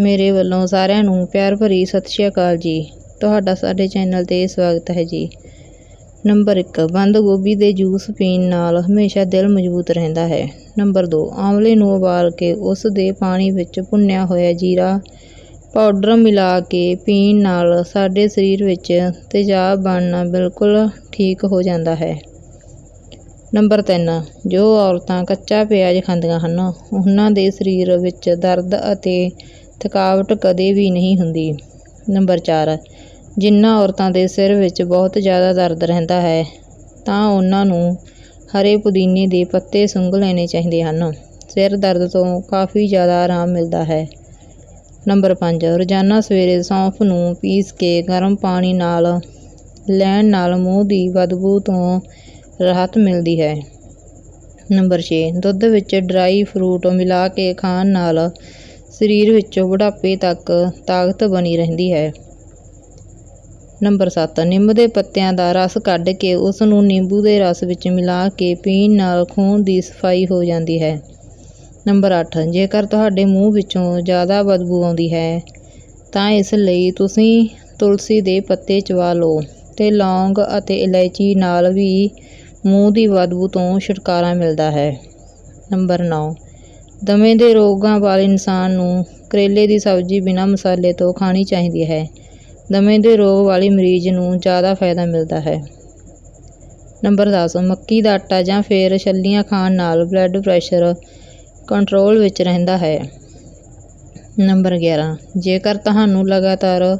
ਮੇਰੇ ਵੱਲੋਂ ਸਾਰਿਆਂ ਨੂੰ ਪਿਆਰ ਭਰੀ ਸਤਿ ਸ਼੍ਰੀ ਅਕਾਲ ਜੀ। ਤੁਹਾਡਾ ਸਾਡੇ ਚੈਨਲ ਤੇ ਸਵਾਗਤ ਹੈ ਜੀ। ਨੰਬਰ 1 ਬੰਦ ਗੋਭੀ ਦੇ ਜੂਸ ਪੀਣ ਨਾਲ ਹਮੇਸ਼ਾ ਦਿਲ ਮਜ਼ਬੂਤ ਰਹਿੰਦਾ ਹੈ। ਨੰਬਰ 2 ਆਮਲੇ ਨੂੰ ਉਬਾਲ ਕੇ ਉਸ ਦੇ ਪਾਣੀ ਵਿੱਚ ਭੁੰਨਿਆ ਹੋਇਆ ਜੀਰਾ ਪਾਊਡਰ ਮਿਲਾ ਕੇ ਪੀਣ ਨਾਲ ਸਾਡੇ ਸਰੀਰ ਵਿੱਚ ਤੇਜ਼ਾਬ ਬਣਨਾ ਬਿਲਕੁਲ ਠੀਕ ਹੋ ਜਾਂਦਾ ਹੈ। ਨੰਬਰ 3 ਜੋ ਔਰਤਾਂ ਕੱਚਾ ਪਿਆਜ਼ ਖਾਂਦੀਆਂ ਹਨ, ਉਹਨਾਂ ਦੇ ਸਰੀਰ ਵਿੱਚ ਦਰਦ ਅਤੇ ਥਕਾਵਟ ਕਦੇ ਵੀ ਨਹੀਂ ਹੁੰਦੀ। ਨੰਬਰ 4 ਜਿਨ੍ਹਾਂ ਔਰਤਾਂ ਦੇ ਸਿਰ ਵਿੱਚ ਬਹੁਤ ਜ਼ਿਆਦਾ ਦਰਦ ਰਹਿੰਦਾ ਹੈ, ਤਾਂ ਉਹਨਾਂ ਨੂੰ ਹਰੇ ਪੁਦੀਨੇ ਦੇ ਪੱਤੇ ਸੁੰਘ ਲੈਣੇ ਚਾਹੀਦੇ ਹਨ। ਸਿਰ ਦਰਦ ਤੋਂ ਕਾਫੀ ਜ਼ਿਆਦਾ ਆਰਾਮ ਮਿਲਦਾ ਹੈ। ਨੰਬਰ 5 ਰੋਜ਼ਾਨਾ ਸਵੇਰੇ ਸੌਂਫ ਨੂੰ ਪੀਸ ਕੇ ਗਰਮ ਪਾਣੀ ਨਾਲ ਲੈਣ ਨਾਲ ਮੂੰਹ ਦੀ ਬਦਬੂ ਤੋਂ ਰਾਹਤ ਮਿਲਦੀ ਹੈ। ਨੰਬਰ 6 ਦੁੱਧ ਵਿੱਚ ਡਰਾਈ ਫਰੂਟ ਮਿਲਾ ਕੇ ਖਾਣ ਨਾਲ ਸਰੀਰ ਵਿੱਚੋਂ ਬੁਢਾਪੇ ਤੱਕ ਤਾਕਤ ਬਣੀ ਰਹਿੰਦੀ ਹੈ। ਨੰਬਰ 7 ਨਿੰਮ ਦੇ ਪੱਤਿਆਂ ਦਾ ਰਸ ਕੱਢ ਕੇ ਉਸ ਨੂੰ ਨਿੰਬੂ ਦੇ ਰਸ ਵਿੱਚ ਮਿਲਾ ਕੇ ਪੀਣ ਨਾਲ ਖੂਨ ਦੀ ਸਫ਼ਾਈ ਹੋ ਜਾਂਦੀ ਹੈ। ਨੰਬਰ 8 ਜੇਕਰ ਤੁਹਾਡੇ ਮੂੰਹ ਵਿੱਚੋਂ ਜ਼ਿਆਦਾ ਬਦਬੂ ਆਉਂਦੀ ਹੈ, ਤਾਂ ਇਸ ਲਈ ਤੁਸੀਂ ਤੁਲਸੀ ਦੇ ਪੱਤੇ ਚਵਾ ਲਓ ਤੇ ਲੌਂਗ ਅਤੇ ਇਲਾਇਚੀ ਨਾਲ ਵੀ ਮੂੰਹ ਦੀ ਬਦਬੂ ਤੋਂ ਛੁਟਕਾਰਾ ਮਿਲਦਾ ਹੈ। ਨੰਬਰ 9 ਦਮੇ ਦੇ ਰੋਗਾਂ ਵਾਲੇ ਇਨਸਾਨ ਨੂੰ ਕਰੇਲੇ ਦੀ ਸਬਜ਼ੀ ਬਿਨਾਂ ਮਸਾਲੇ ਤੋਂ ਖਾਣੀ ਚਾਹੀਦੀ ਹੈ। ਦਮੇ ਦੇ ਰੋਗ ਵਾਲੇ ਮਰੀਜ਼ ਨੂੰ ਜ਼ਿਆਦਾ ਫਾਇਦਾ ਮਿਲਦਾ ਹੈ। ਨੰਬਰ 10 ਮੱਕੀ ਦਾ ਆਟਾ ਜਾਂ ਫਿਰ ਛੱਲੀਆਂ ਖਾਣ ਨਾਲ ਬਲੱਡ ਪ੍ਰੈਸ਼ਰ ਕੰਟਰੋਲ ਵਿੱਚ ਰਹਿੰਦਾ ਹੈ। ਨੰਬਰ 11 ਜੇਕਰ ਤੁਹਾਨੂੰ ਲਗਾਤਾਰ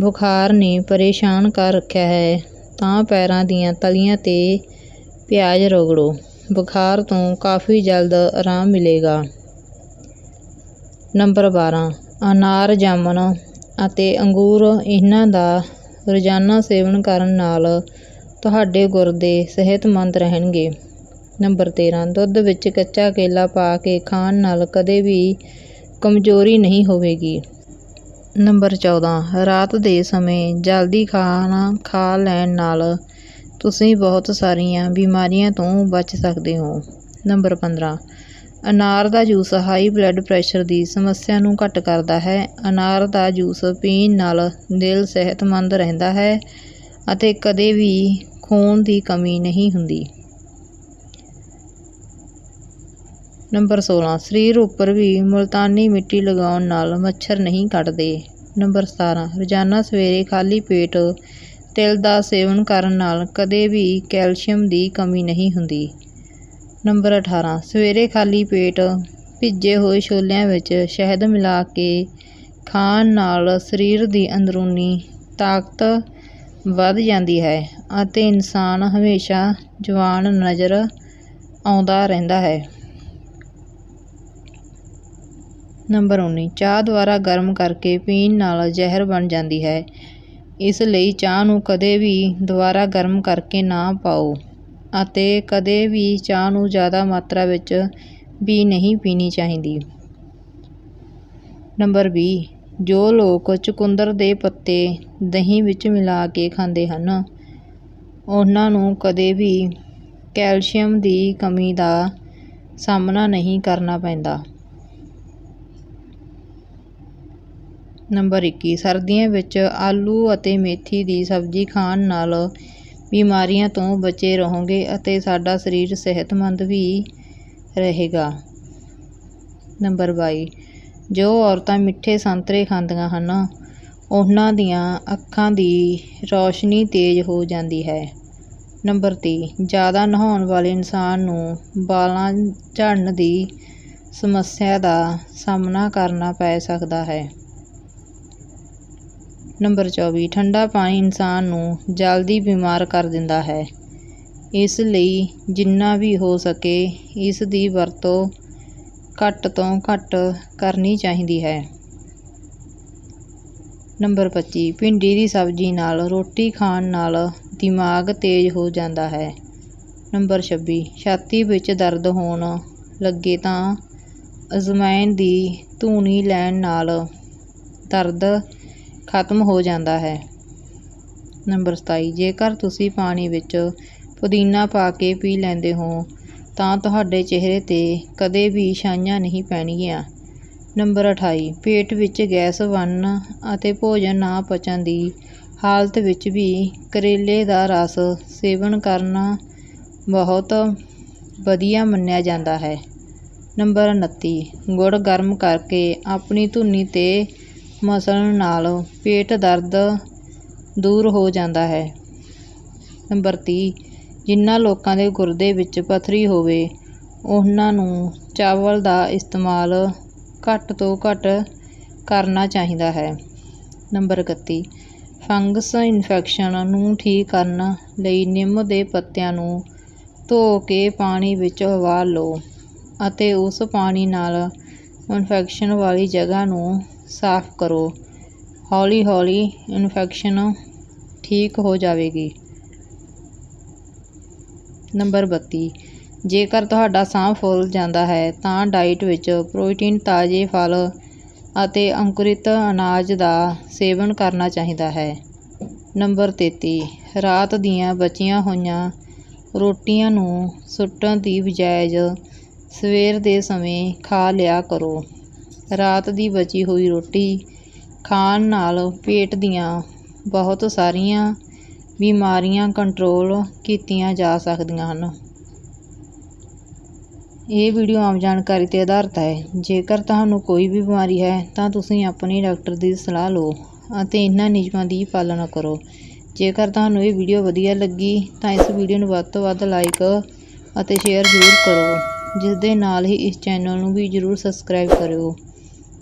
ਬੁਖਾਰ ਨੇ ਪਰੇਸ਼ਾਨ ਕਰ ਰੱਖਿਆ ਹੈ, ਤਾਂ ਪੈਰਾਂ ਦੀਆਂ ਤਲੀਆਂ ਤੇ ਪਿਆਜ਼ ਰਗੜੋ। ਬੁਖਾਰ ਤੋਂ ਕਾਫੀ ਜਲਦ ਆਰਾਮ ਮਿਲੇਗਾ। ਨੰਬਰ 12 ਅਨਾਰ ਜਾਮਣ ਅਤੇ ਅੰਗੂਰ ਇਹਨਾਂ ਦਾ ਰੋਜ਼ਾਨਾ ਸੇਵਨ ਕਰਨ ਨਾਲ ਤੁਹਾਡੇ ਗੁਰਦੇ ਸਿਹਤਮੰਦ ਰਹਿਣਗੇ। ਨੰਬਰ 13 ਦੁੱਧ ਵਿੱਚ ਕੱਚਾ ਕੇਲਾ ਪਾ ਕੇ ਖਾਣ ਨਾਲ ਕਦੇ ਵੀ ਕਮਜ਼ੋਰੀ ਨਹੀਂ ਹੋਵੇਗੀ। ਨੰਬਰ 14 ਰਾਤ ਦੇ ਸਮੇਂ ਜਲਦੀ ਖਾਣਾ ਖਾ ਲੈਣ ਨਾਲ ਤੁਸੀਂ ਬਹੁਤ ਸਾਰੀਆਂ ਬਿਮਾਰੀਆਂ ਤੋਂ ਬਚ ਸਕਦੇ ਹੋ। ਨੰਬਰ 15 ਅਨਾਰ ਦਾ ਜੂਸ ਹਾਈ ਬਲੱਡ ਪ੍ਰੈਸ਼ਰ ਦੀ ਸਮੱਸਿਆ ਨੂੰ ਘੱਟ ਕਰਦਾ ਹੈ। ਅਨਾਰ ਦਾ ਜੂਸ ਪੀਣ ਨਾਲ ਦਿਲ ਸਿਹਤਮੰਦ ਰਹਿੰਦਾ ਹੈ ਅਤੇ ਕਦੇ ਵੀ ਖੂਨ ਦੀ ਕਮੀ ਨਹੀਂ ਹੁੰਦੀ। ਨੰਬਰ 16 ਸਰੀਰ ਉੱਪਰ ਵੀ ਮੁਲਤਾਨੀ ਮਿੱਟੀ ਲਗਾਉਣ ਨਾਲ ਮੱਛਰ ਨਹੀਂ ਕੱਟਦੇ ਨੰਬਰ 17 ਰੋਜ਼ਾਨਾ ਸਵੇਰੇ ਖਾਲੀ ਪੇਟ ਤਿਲ ਦਾ ਸੇਵਨ ਕਰਨ ਨਾਲ ਕਦੇ ਵੀ ਕੈਲਸ਼ੀਅਮ ਦੀ ਕਮੀ ਨਹੀਂ ਹੁੰਦੀ। ਨੰਬਰ 18 ਸਵੇਰੇ ਖਾਲੀ ਪੇਟ ਭਿੱਜੇ ਹੋਏ ਛੋਲਿਆਂ ਵਿੱਚ ਸ਼ਹਿਦ ਮਿਲਾ ਕੇ ਖਾਣ ਨਾਲ ਸਰੀਰ ਦੀ ਅੰਦਰੂਨੀ ਤਾਕਤ ਵੱਧ ਜਾਂਦੀ ਹੈ ਅਤੇ ਇਨਸਾਨ ਹਮੇਸ਼ਾ ਜਵਾਨ ਨਜ਼ਰ ਆਉਂਦਾ ਰਹਿੰਦਾ ਹੈ। ਨੰਬਰ 19 ਚਾਹ ਦੁਆਰਾ ਗਰਮ ਕਰਕੇ ਪੀਣ ਨਾਲ ਜ਼ਹਿਰ ਬਣ ਜਾਂਦੀ ਹੈ। ਇਸ ਲਈ ਚਾਹ ਨੂੰ ਕਦੇ ਵੀ ਦੁਬਾਰਾ ਗਰਮ ਕਰਕੇ ਨਾ ਪਾਓ ਅਤੇ ਕਦੇ ਵੀ ਚਾਹ ਨੂੰ ਜ਼ਿਆਦਾ ਮਾਤਰਾ ਵਿੱਚ ਵੀ ਨਹੀਂ ਪੀਣੀ ਚਾਹੀਦੀ। ਨੰਬਰ 20 ਜੋ ਲੋਕ ਚੁਕੰਦਰ ਦੇ ਪੱਤੇ ਦਹੀਂ ਵਿੱਚ ਮਿਲਾ ਕੇ ਖਾਂਦੇ ਹਨ, ਉਹਨਾਂ ਨੂੰ ਕਦੇ ਵੀ ਕੈਲਸ਼ੀਅਮ ਦੀ ਕਮੀ ਦਾ ਸਾਹਮਣਾ ਨਹੀਂ ਕਰਨਾ ਪੈਂਦਾ। ਨੰਬਰ 21 ਸਰਦੀਆਂ ਵਿੱਚ ਆਲੂ ਅਤੇ ਮੇਥੀ ਦੀ ਸਬਜ਼ੀ ਖਾਣ ਨਾਲ ਬਿਮਾਰੀਆਂ ਤੋਂ ਬਚੇ ਰਹੋਗੇ ਅਤੇ ਸਾਡਾ ਸਰੀਰ ਸਿਹਤਮੰਦ ਵੀ ਰਹੇਗਾ। ਨੰਬਰ 22 ਜੋ ਔਰਤਾਂ ਮਿੱਠੇ ਸੰਤਰੇ ਖਾਂਦੀਆਂ ਹਨ, ਉਹਨਾਂ ਦੀਆਂ ਅੱਖਾਂ ਦੀ ਰੌਸ਼ਨੀ ਤੇਜ਼ ਹੋ ਜਾਂਦੀ ਹੈ। ਨੰਬਰ 30 ਜ਼ਿਆਦਾ ਨਹਾਉਣ ਵਾਲੇ ਇਨਸਾਨ ਨੂੰ ਵਾਲਾਂ ਝੜਨ ਦੀ ਸਮੱਸਿਆ ਦਾ ਸਾਹਮਣਾ ਕਰਨਾ ਪੈ ਸਕਦਾ ਹੈ। ਨੰਬਰ 24 ਠੰਡਾ ਪਾਣੀ ਇਨਸਾਨ ਨੂੰ ਜਲਦੀ ਬਿਮਾਰ ਕਰ ਦਿੰਦਾ ਹੈ। ਇਸ ਲਈ ਜਿੰਨਾ ਵੀ ਹੋ ਸਕੇ ਇਸ ਦੀ ਵਰਤੋਂ ਘੱਟ ਤੋਂ ਘੱਟ ਕਰਨੀ ਚਾਹੀਦੀ ਹੈ। ਨੰਬਰ 25 ਭਿੰਡੀ ਦੀ ਸਬਜ਼ੀ ਨਾਲ ਰੋਟੀ ਖਾਣ ਨਾਲ ਦਿਮਾਗ ਤੇਜ਼ ਹੋ ਜਾਂਦਾ ਹੈ। ਨੰਬਰ 26 ਛਾਤੀ ਵਿੱਚ ਦਰਦ ਹੋਣ ਲੱਗੇ ਤਾਂ ਅਜ਼ਮਾਇਨ ਦੀ ਧੂਣੀ ਲੈਣ ਨਾਲ ਦਰਦ ਖਤਮ ਹੋ ਜਾਂਦਾ ਹੈ। ਨੰਬਰ 27 ਜੇਕਰ ਤੁਸੀਂ ਪਾਣੀ ਵਿੱਚ ਪੁਦੀਨਾ ਪਾ ਕੇ ਪੀ ਲੈਂਦੇ ਹੋ, ਤਾਂ ਤੁਹਾਡੇ ਚਿਹਰੇ 'ਤੇ ਕਦੇ ਵੀ ਛਾਈਆਂ ਨਹੀਂ ਪੈਣਗੀਆਂ। ਨੰਬਰ 28 ਪੇਟ ਵਿੱਚ ਗੈਸ ਬਣਨ ਅਤੇ ਭੋਜਨ ਨਾ ਪਚਣ ਦੀ ਹਾਲਤ ਵਿੱਚ ਵੀ ਕਰੇਲੇ ਦਾ ਰਸ ਸੇਵਨ ਕਰਨਾ ਬਹੁਤ ਵਧੀਆ ਮੰਨਿਆ ਜਾਂਦਾ ਹੈ। ਨੰਬਰ 29 ਗੁੜ ਗਰਮ ਕਰਕੇ ਆਪਣੀ ਧੁੰਨੀ 'ਤੇ ਮਸਲਣ ਨਾਲ ਪੇਟ ਦਰਦ ਦੂਰ ਹੋ ਜਾਂਦਾ ਹੈ। ਨੰਬਰ 30 ਜਿਨ੍ਹਾਂ ਲੋਕਾਂ ਦੇ ਗੁਰਦੇ ਵਿੱਚ ਪੱਥਰੀ ਹੋਵੇ, ਉਹਨਾਂ ਨੂੰ ਚਾਵਲ ਦਾ ਇਸਤੇਮਾਲ ਘੱਟ ਤੋਂ ਘੱਟ ਕਰਨਾ ਚਾਹੀਦਾ ਹੈ। ਨੰਬਰ 31 ਫੰਗਸ ਇਨਫੈਕਸ਼ਨ ਨੂੰ ਠੀਕ ਕਰਨ ਲਈ ਨਿੰਮ ਦੇ ਪੱਤਿਆਂ ਨੂੰ ਧੋ ਕੇ ਪਾਣੀ ਵਿੱਚ ਉਬਾਲ ਲਓ ਅਤੇ ਉਸ ਪਾਣੀ ਨਾਲ ਇਨਫੈਕਸ਼ਨ ਵਾਲੀ ਜਗ੍ਹਾ ਨੂੰ ਸਾਫ਼ ਕਰੋ। ਹੌਲੀ ਹੌਲੀ ਇਨਫੈਕਸ਼ਨ ਠੀਕ ਹੋ ਜਾਵੇਗੀ। ਨੰਬਰ 32 ਜੇਕਰ ਤੁਹਾਡਾ ਸਾਹ ਫੁੱਲ ਜਾਂਦਾ ਹੈ, ਤਾਂ ਡਾਈਟ ਵਿੱਚ ਪ੍ਰੋਟੀਨ, ਤਾਜ਼ੇ ਫਲ ਅਤੇ ਅੰਕੁਰਿਤ ਅਨਾਜ ਦਾ ਸੇਵਨ ਕਰਨਾ ਚਾਹੀਦਾ ਹੈ। ਨੰਬਰ 33 ਰਾਤ ਦੀਆਂ ਬਚੀਆਂ ਹੋਈਆਂ ਰੋਟੀਆਂ ਨੂੰ ਸੁੱਟਣ ਦੀ ਬਜਾਏ ਸਵੇਰ ਦੇ ਸਮੇਂ ਖਾ ਲਿਆ ਕਰੋ। ਰਾਤ ਦੀ ਬਚੀ ਹੋਈ ਰੋਟੀ ਖਾਣ ਨਾਲ ਪੇਟ ਦੀਆਂ ਬਹੁਤ ਸਾਰੀਆਂ ਬਿਮਾਰੀਆਂ ਕੰਟਰੋਲ ਕੀਤੀਆਂ ਜਾ ਸਕਦੀਆਂ ਹਨ। ਇਹ ਵੀਡੀਓ ਆਮ ਜਾਣਕਾਰੀ 'ਤੇ ਆਧਾਰਿਤ ਹੈ। ਜੇਕਰ ਤੁਹਾਨੂੰ ਕੋਈ ਵੀ ਬਿਮਾਰੀ ਹੈ, ਤਾਂ ਤੁਸੀਂ ਆਪਣੇ ਡਾਕਟਰ ਦੀ ਸਲਾਹ ਲਓ ਅਤੇ ਇਹਨਾਂ ਨਿਯਮਾਂ ਦੀ ਪਾਲਣਾ ਕਰੋ। ਜੇਕਰ ਤੁਹਾਨੂੰ ਇਹ ਵੀਡੀਓ ਵਧੀਆ ਲੱਗੀ, ਤਾਂ ਇਸ ਵੀਡੀਓ ਨੂੰ ਵੱਧ ਤੋਂ ਵੱਧ ਲਾਈਕ ਅਤੇ ਸ਼ੇਅਰ ਜ਼ਰੂਰ ਕਰੋ ਜਿਸ ਦੇ ਨਾਲ ਹੀ ਇਸ ਚੈਨਲ ਨੂੰ ਵੀ ਜ਼ਰੂਰ ਸਬਸਕ੍ਰਾਈਬ ਕਰਿਓ।